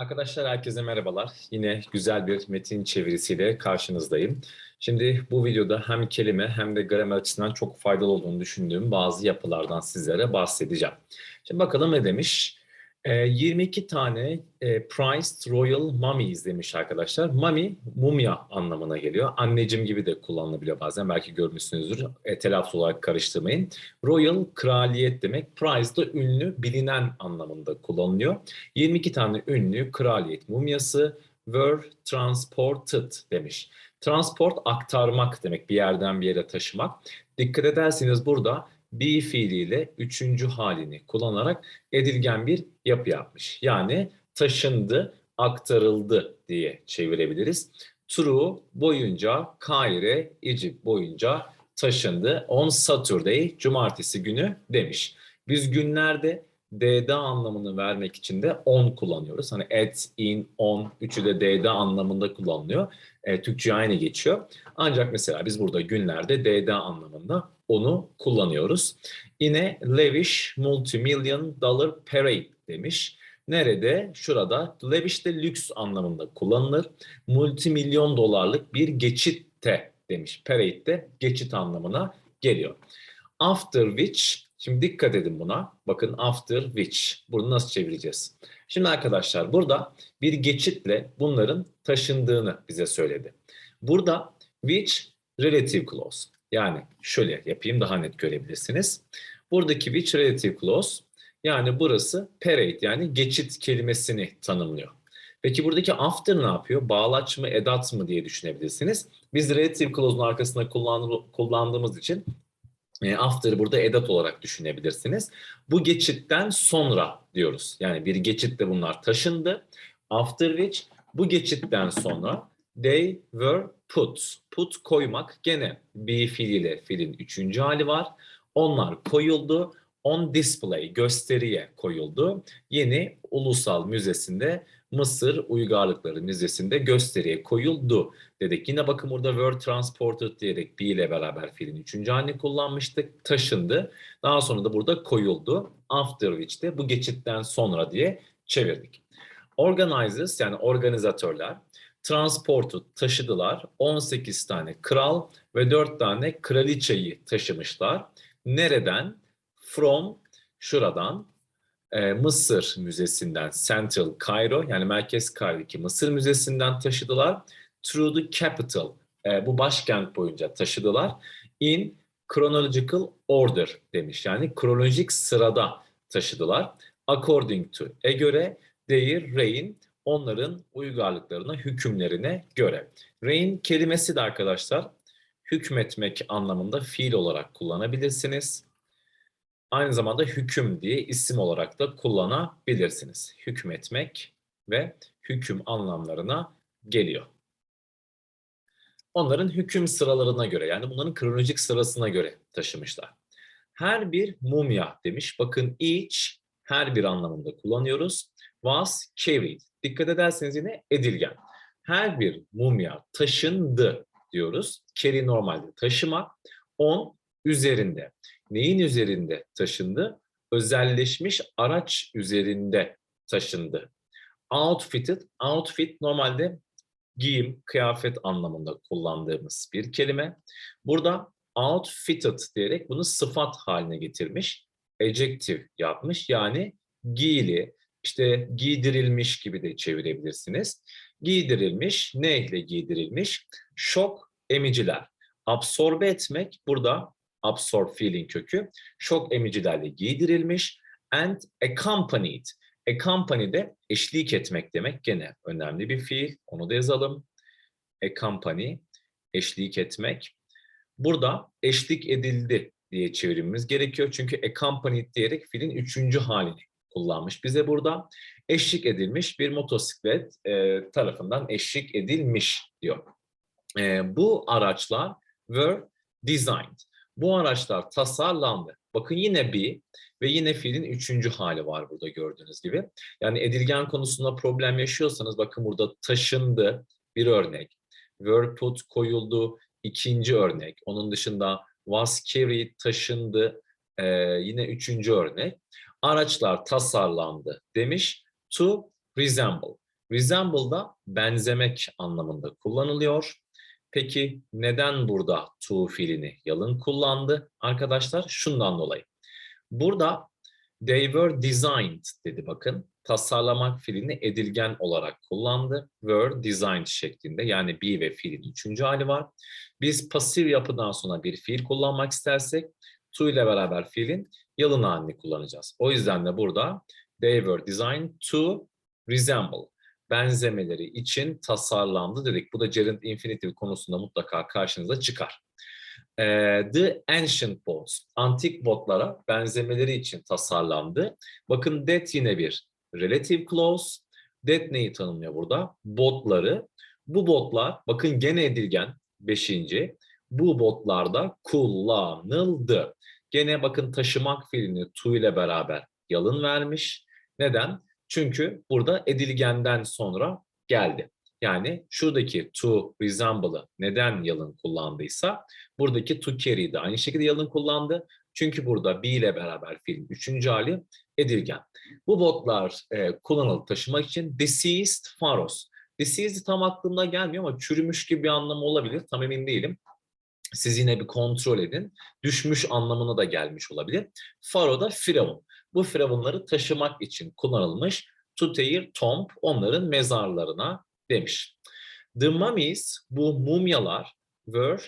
Arkadaşlar herkese merhabalar. Yine güzel bir metin çevirisiyle karşınızdayım. Şimdi bu videoda hem kelime hem de gramer açısından çok faydalı olduğunu düşündüğüm bazı yapılardan sizlere bahsedeceğim. Şimdi bakalım ne demiş? Ee, 22 tane e, Prized Royal Mummies demiş arkadaşlar. Mummy, mumya anlamına geliyor. Anneciğim gibi de kullanılabiliyor bazen. Belki görmüşsünüzdür. E, telaffuz olarak karıştırmayın. Royal, kraliyet demek. Prize da ünlü, bilinen anlamında kullanılıyor. 22 tane ünlü kraliyet mumyası were transported demiş. Transport aktarmak demek, bir yerden bir yere taşımak. Dikkat ederseniz burada be fiiliyle üçüncü halini kullanarak edilgen bir yapı yapmış. Yani taşındı, aktarıldı diye çevirebiliriz. True boyunca Kaire, Egypt boyunca taşındı. On Saturday, cumartesi günü demiş. Biz günlerde D'de anlamını vermek için de on kullanıyoruz. Hani at, in, on, üçü de D'de anlamında kullanılıyor. E, Türkçe aynı geçiyor. Ancak mesela biz burada günlerde D'de anlamında onu kullanıyoruz. Yine lavish multimillion dollar parade demiş. Nerede? Şurada. Lavish de lüks anlamında kullanılır. Multimilyon dolarlık bir geçitte demiş. Parade de geçit anlamına geliyor. After which, şimdi dikkat edin buna. Bakın after which. Bunu nasıl çevireceğiz? Şimdi arkadaşlar burada bir geçitle bunların taşındığını bize söyledi. Burada which relative clause. Yani şöyle yapayım daha net görebilirsiniz. Buradaki which relative clause yani burası parade yani geçit kelimesini tanımlıyor. Peki buradaki after ne yapıyor? Bağlaç mı, edat mı diye düşünebilirsiniz. Biz relative clause'un arkasında kullandığımız için e, after burada edat olarak düşünebilirsiniz. Bu geçitten sonra diyoruz. Yani bir geçitte bunlar taşındı. After which bu geçitten sonra they were put. Put koymak gene be fiiliyle fiilin üçüncü hali var. Onlar koyuldu. On display gösteriye koyuldu. Yeni Ulusal Müzesi'nde Mısır Uygarlıkları Müzesi'nde gösteriye koyuldu dedik. Yine bakın burada were transported diyerek be ile beraber fiilin üçüncü halini kullanmıştık. Taşındı. Daha sonra da burada koyuldu. After which de bu geçitten sonra diye çevirdik. Organizers yani organizatörler transported taşıdılar. 18 tane kral ve 4 tane kraliçeyi taşımışlar. Nereden? From şuradan e, Mısır Müzesi'nden Central Cairo yani Merkez Kairo'daki Mısır Müzesi'nden taşıdılar. Through the capital e, bu başkent boyunca taşıdılar. In chronological order demiş yani kronolojik sırada taşıdılar. According to e göre their reign onların uygarlıklarına, hükümlerine göre. Reign kelimesi de arkadaşlar hükmetmek anlamında fiil olarak kullanabilirsiniz. Aynı zamanda hüküm diye isim olarak da kullanabilirsiniz. Hükmetmek ve hüküm anlamlarına geliyor. Onların hüküm sıralarına göre yani bunların kronolojik sırasına göre taşımışlar. Her bir mumya demiş. Bakın each her bir anlamında kullanıyoruz. Was carried. Dikkat ederseniz yine edilgen. Her bir mumya taşındı diyoruz. Carry normalde taşımak. On üzerinde. Neyin üzerinde taşındı? Özelleşmiş araç üzerinde taşındı. Outfitted, outfit normalde giyim, kıyafet anlamında kullandığımız bir kelime. Burada outfitted diyerek bunu sıfat haline getirmiş. Adjective yapmış yani giyili, işte giydirilmiş gibi de çevirebilirsiniz. Giydirilmiş, ne ile giydirilmiş? Şok emiciler. Absorbe etmek burada absorb feeling kökü. Şok emicilerle giydirilmiş and accompanied. Accompany de eşlik etmek demek gene önemli bir fiil. Onu da yazalım. Accompany, eşlik etmek. Burada eşlik edildi diye çevirmemiz gerekiyor. Çünkü accompanied diyerek fiilin üçüncü halini kullanmış. Bize burada eşlik edilmiş bir motosiklet e, tarafından eşlik edilmiş diyor. E, bu araçlar were designed. Bu araçlar tasarlandı. Bakın yine bir ve yine fiilin üçüncü hali var burada gördüğünüz gibi. Yani edilgen konusunda problem yaşıyorsanız bakın burada taşındı bir örnek. Were put koyuldu ikinci örnek. Onun dışında was carried taşındı e, yine üçüncü örnek. Araçlar tasarlandı demiş. To resemble. Resemble da benzemek anlamında kullanılıyor. Peki neden burada to fiilini yalın kullandı? Arkadaşlar şundan dolayı. Burada they were designed dedi bakın. Tasarlamak fiilini edilgen olarak kullandı. Were designed şeklinde yani be ve fiilin üçüncü hali var. Biz pasif yapıdan sonra bir fiil kullanmak istersek to ile beraber fiilin yalın halini kullanacağız. O yüzden de burada they were designed to resemble benzemeleri için tasarlandı dedik. Bu da gerund infinitive konusunda mutlaka karşınıza çıkar. Ee, the ancient boats, antik botlara benzemeleri için tasarlandı. Bakın that yine bir relative clause. That neyi tanımlıyor burada? Botları. Bu botlar, bakın gene edilgen, beşinci. Bu botlarda kullanıldı. Gene bakın taşımak fiilini to ile beraber yalın vermiş. Neden? Çünkü burada edilgenden sonra geldi. Yani şuradaki to resemble'ı neden yalın kullandıysa buradaki to carry'i de aynı şekilde yalın kullandı. Çünkü burada be ile beraber fiilin üçüncü hali edilgen. Bu botlar e, kullanıldı taşımak için deceased pharos. Deceased tam aklımda gelmiyor ama çürümüş gibi bir anlamı olabilir. Tam emin değilim. Siz yine bir kontrol edin. Düşmüş anlamına da gelmiş olabilir. Faro da firavun. Bu firavunları taşımak için kullanılmış to tear tomb onların mezarlarına demiş. The mummies bu mumyalar were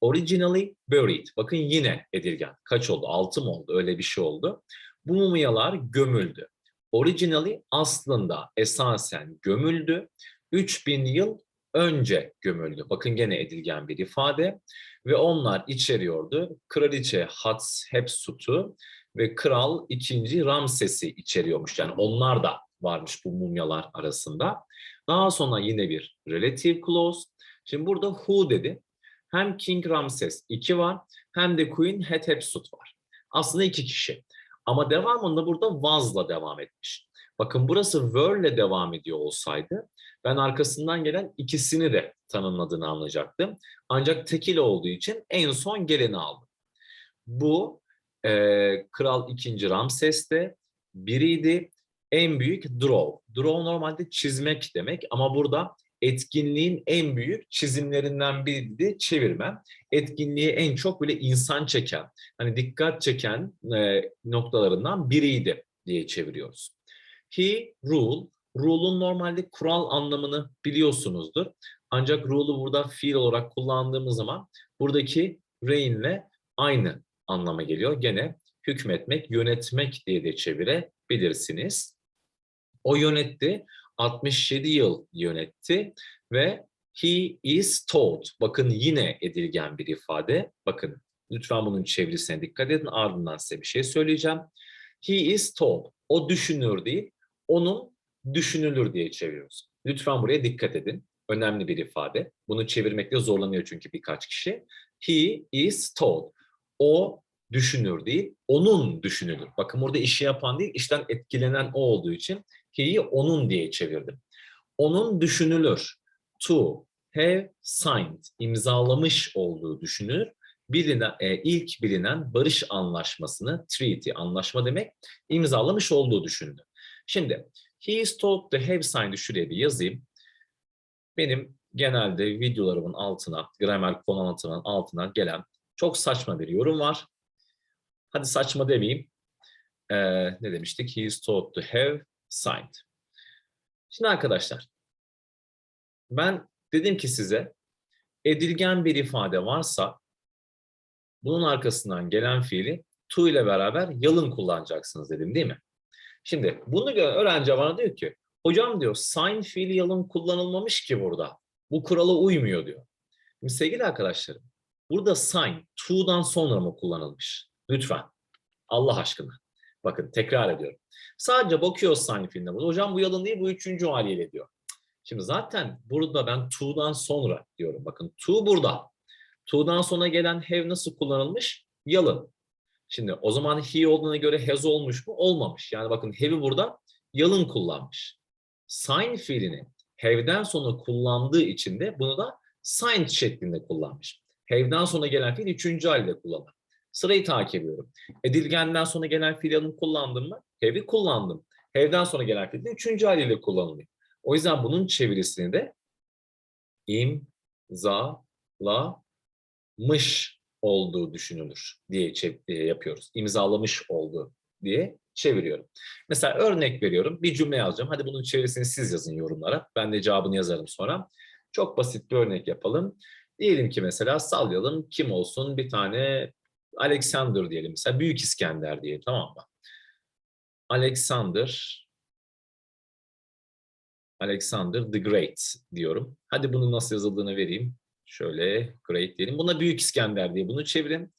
originally buried. Bakın yine edilgen. Kaç oldu? Altı mı oldu? Öyle bir şey oldu. Bu mumyalar gömüldü. Originally aslında esasen gömüldü. 3000 yıl önce gömüldü. Bakın gene edilgen bir ifade. Ve onlar içeriyordu. Kraliçe Hatshepsut'u ve Kral 2. Ramses'i içeriyormuş. Yani onlar da varmış bu mumyalar arasında. Daha sonra yine bir relative clause. Şimdi burada who dedi. Hem King Ramses 2 var hem de Queen Hatshepsut var. Aslında iki kişi. Ama devamında burada was'la devam etmiş. Bakın burası were'le devam ediyor olsaydı ben arkasından gelen ikisini de tanımladığını anlayacaktım. Ancak tekil olduğu için en son geleni aldım. Bu e, Kral 2. Ramses'te biriydi. En büyük draw. Draw normalde çizmek demek ama burada etkinliğin en büyük çizimlerinden biriydi çevirme. Etkinliği en çok böyle insan çeken, hani dikkat çeken e, noktalarından biriydi diye çeviriyoruz. He rule, rule'un normalde kural anlamını biliyorsunuzdur. Ancak rule'u burada fiil olarak kullandığımız zaman buradaki reign'le aynı anlama geliyor. Gene hükmetmek, yönetmek diye de çevirebilirsiniz. O yönetti, 67 yıl yönetti ve he is told. Bakın yine edilgen bir ifade. Bakın lütfen bunun çevirisine dikkat edin. Ardından size bir şey söyleyeceğim. He is told. O düşünür değil, onun düşünülür diye çeviriyoruz. Lütfen buraya dikkat edin. Önemli bir ifade. Bunu çevirmekte zorlanıyor çünkü birkaç kişi. He is told. O düşünür değil, onun düşünülür. Bakın burada işi yapan değil, işten etkilenen o olduğu için he'yi onun diye çevirdim. Onun düşünülür. To have signed, imzalamış olduğu düşünülür. Bilinen, e, ilk bilinen barış anlaşmasını, treaty, anlaşma demek, imzalamış olduğu düşünülür. Şimdi, he is told to have signed şuraya bir yazayım. Benim genelde videolarımın altına, gramer konu anlatımının altına gelen çok saçma bir yorum var. Hadi saçma demeyeyim. Ee, ne demiştik? He is taught to have signed. Şimdi arkadaşlar, ben dedim ki size edilgen bir ifade varsa bunun arkasından gelen fiili to ile beraber yalın kullanacaksınız dedim değil mi? Şimdi bunu gören öğrenci bana diyor ki hocam diyor sign fiili yalın kullanılmamış ki burada. Bu kurala uymuyor diyor. Şimdi sevgili arkadaşlarım burada sign to'dan sonra mı kullanılmış? Lütfen. Allah aşkına. Bakın tekrar ediyorum. Sadece bakıyoruz sign fiiline burada. Hocam bu yalın değil bu üçüncü haliyle diyor. Şimdi zaten burada ben to'dan sonra diyorum. Bakın to burada. To'dan sonra gelen have nasıl kullanılmış? Yalın. Şimdi o zaman he olduğuna göre has olmuş mu? Olmamış. Yani bakın have'i burada yalın kullanmış. Sign fiilini have'den sonra kullandığı için de bunu da signed şeklinde kullanmış. Have'den sonra gelen fiil üçüncü halde kullanır. Sırayı takip ediyorum. Edilgenden sonra gelen fiil yalın kullandım mı? Have'i kullandım. Have'den sonra gelen fiil de üçüncü haliyle kullanılıyor. O yüzden bunun çevirisini de imzalamış olduğu düşünülür diye yapıyoruz. İmzalamış olduğu diye çeviriyorum. Mesela örnek veriyorum. Bir cümle yazacağım. Hadi bunun çevirisini siz yazın yorumlara. Ben de cevabını yazarım sonra. Çok basit bir örnek yapalım. Diyelim ki mesela sallayalım. Kim olsun? Bir tane Alexander diyelim. Mesela Büyük İskender diyelim tamam mı? Alexander Alexander the Great diyorum. Hadi bunu nasıl yazıldığını vereyim. Şöyle Great diyelim. Buna Büyük İskender diye bunu çevirin.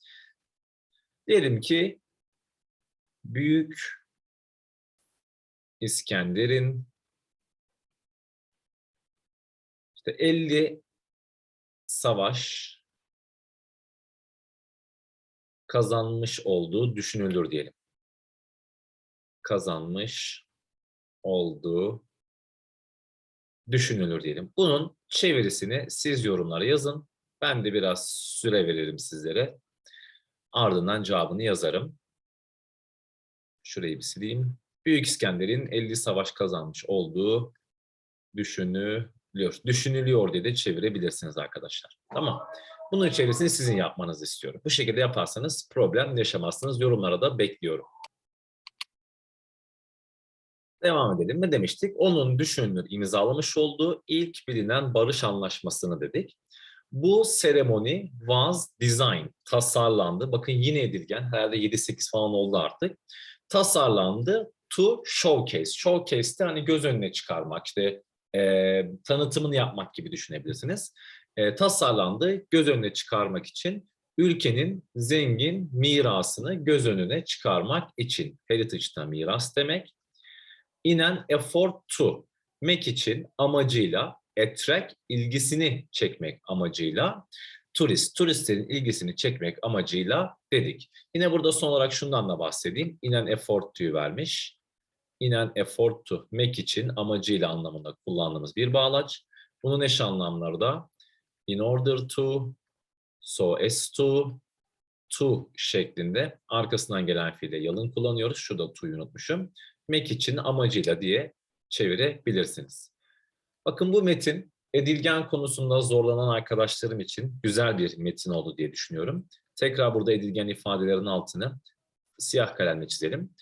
Diyelim ki Büyük İskender'in işte 50 savaş kazanmış olduğu düşünülür diyelim. Kazanmış olduğu düşünülür diyelim. Bunun çevirisini siz yorumlara yazın. Ben de biraz süre veririm sizlere. Ardından cevabını yazarım. Şurayı bir sileyim. Büyük İskender'in 50 savaş kazanmış olduğu düşünülüyor. Düşünülüyor diye de çevirebilirsiniz arkadaşlar. Tamam. Bunun çevirisini sizin yapmanızı istiyorum. Bu şekilde yaparsanız problem yaşamazsınız. Yorumlara da bekliyorum. Devam edelim. Ne demiştik? Onun düşünülür imzalamış olduğu ilk bilinen barış anlaşmasını dedik. Bu seremoni was design, tasarlandı. Bakın yine edilgen, herhalde 7-8 falan oldu artık. Tasarlandı to showcase. Showcase de hani göz önüne çıkarmak, işte e, tanıtımını yapmak gibi düşünebilirsiniz. E, tasarlandı göz önüne çıkarmak için ülkenin zengin mirasını göz önüne çıkarmak için. Heritage'da miras demek in an effort to make için amacıyla attract ilgisini çekmek amacıyla turist turistlerin ilgisini çekmek amacıyla dedik. Yine burada son olarak şundan da bahsedeyim. In an effort to'yu vermiş. In an effort to make için amacıyla anlamında kullandığımız bir bağlaç. Bunun eş anlamları da in order to, so as to, to şeklinde arkasından gelen fiile yalın kullanıyoruz. Şurada to'yu unutmuşum make için amacıyla diye çevirebilirsiniz. Bakın bu metin edilgen konusunda zorlanan arkadaşlarım için güzel bir metin oldu diye düşünüyorum. Tekrar burada edilgen ifadelerin altını siyah kalemle çizelim.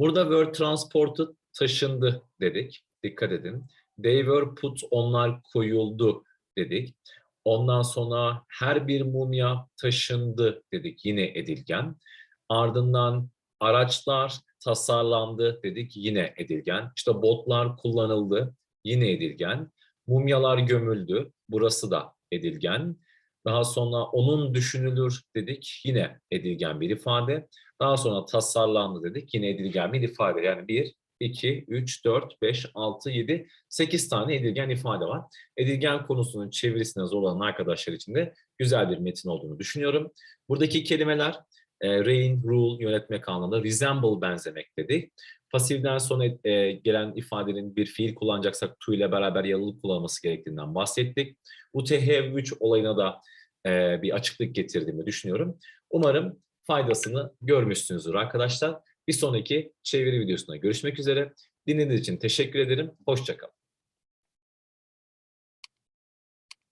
Burada were transported taşındı dedik. Dikkat edin. They were put onlar koyuldu dedik. Ondan sonra her bir mumya taşındı dedik. Yine edilgen. Ardından araçlar tasarlandı dedik yine edilgen. İşte botlar kullanıldı yine edilgen. Mumyalar gömüldü burası da edilgen. Daha sonra onun düşünülür dedik yine edilgen bir ifade. Daha sonra tasarlandı dedik yine edilgen bir ifade. Yani 1, 2, 3, 4, 5, 6, 7, 8 tane edilgen ifade var. Edilgen konusunun çevirisine zorlanan arkadaşlar için de güzel bir metin olduğunu düşünüyorum. Buradaki kelimeler e, reign, rule, yönetmek anlamında resemble benzemek dedik. Pasifden sonra e, gelen ifadenin bir fiil kullanacaksak to ile beraber yalılı kullanılması gerektiğinden bahsettik. Bu tehevvüç olayına da e, bir açıklık getirdiğimi düşünüyorum. Umarım faydasını görmüşsünüzdür arkadaşlar. Bir sonraki çeviri videosunda görüşmek üzere. Dinlediğiniz için teşekkür ederim. Hoşçakalın.